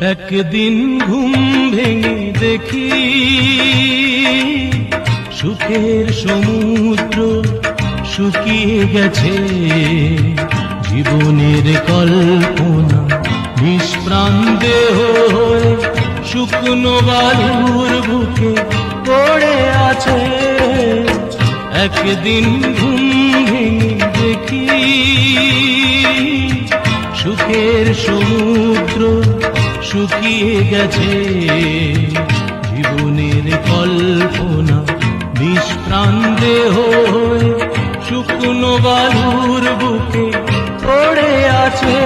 একদিন ঘুম ভেঙে দেখি সুখের সমুদ্র শুকিয়ে গেছে। জীবনের কল্পনা নিষ্প্রাণ দেহ শুকনো বালুর বুকে পড়ে আছে। একদিন ঘুম ভেঙে দেখি সুখের সমুদ্র শুকিয়ে গেছে। জীবনের কল্পনা নিষ্প্রাণ দেহ হয়ে শুকনো বালুর বুকে পড়ে আছে।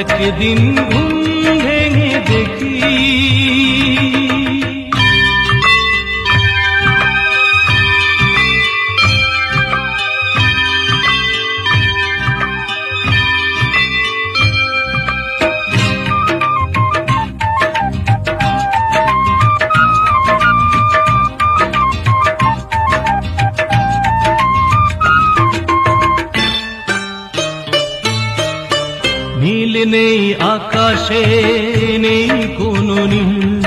একদিন ঘুম আকাশে নেই কোনো নীল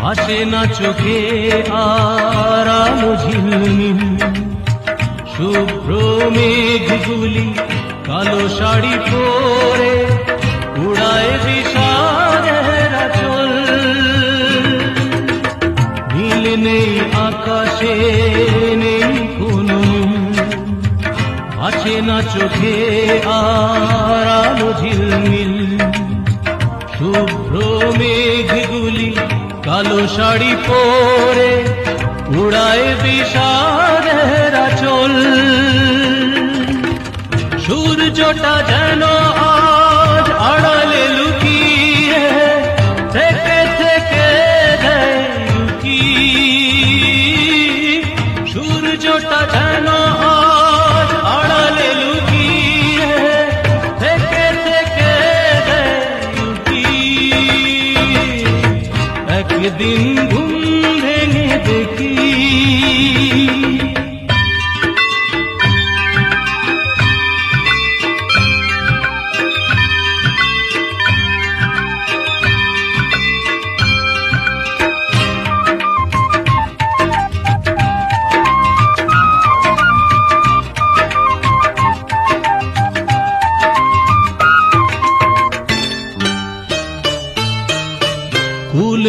ভাসে না চোখে আরাম ঝিলমিল। শুভ্র মেঘগুলি কালো শাড়ি পরে উড়ায় বিষাদের চল নীল নেই আকাশে, নেই কোনো আছে না চোখে আরাম ঝিলমিল। শুভ্র মেঘগুলি কালো শাড়ি পরে উড়ায় বিষাদের চল সূর্যটা যেন একদিন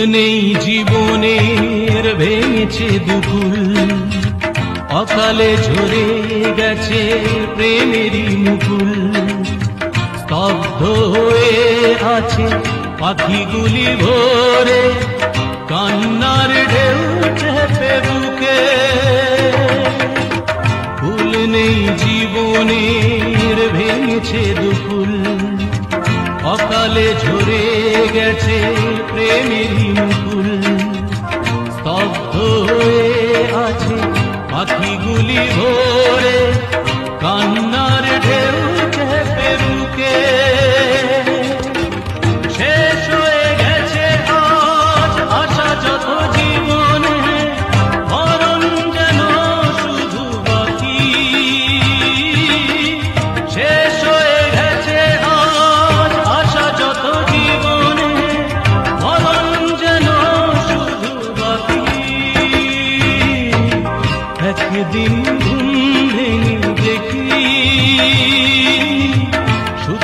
নেই জীবনের ভেঙেছে দুকুল অকালে ঝরে গেছে প্রেমেরই মুকুল। স্তব্ধ হয়ে আছে পাখিগুলি ভোরে, কান্নার ঢেউ চেপে বুকে। ফুল নেই জীবনের ভেঙেছে দুকুল অকালে ঝরে গেছে প্রেমের মুকুল স্তব্ধ হয়ে আছে পাখিগুলি ভোরে।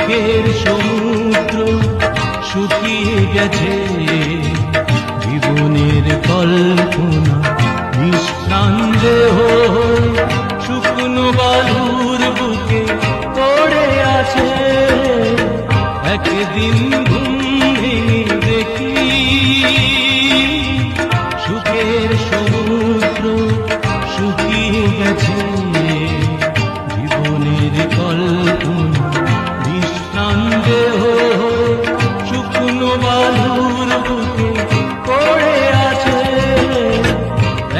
সুখের সমুদ্র শুকিয়ে গেছে। জীবনের কল্পনা নিঃসন্দে শুকনো বালুর বুকে পড়ে আছে। একদিন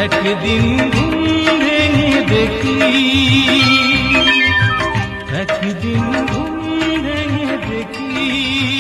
एक दिन घूमेंगे देखी एक दिन घूमेंगे देखी।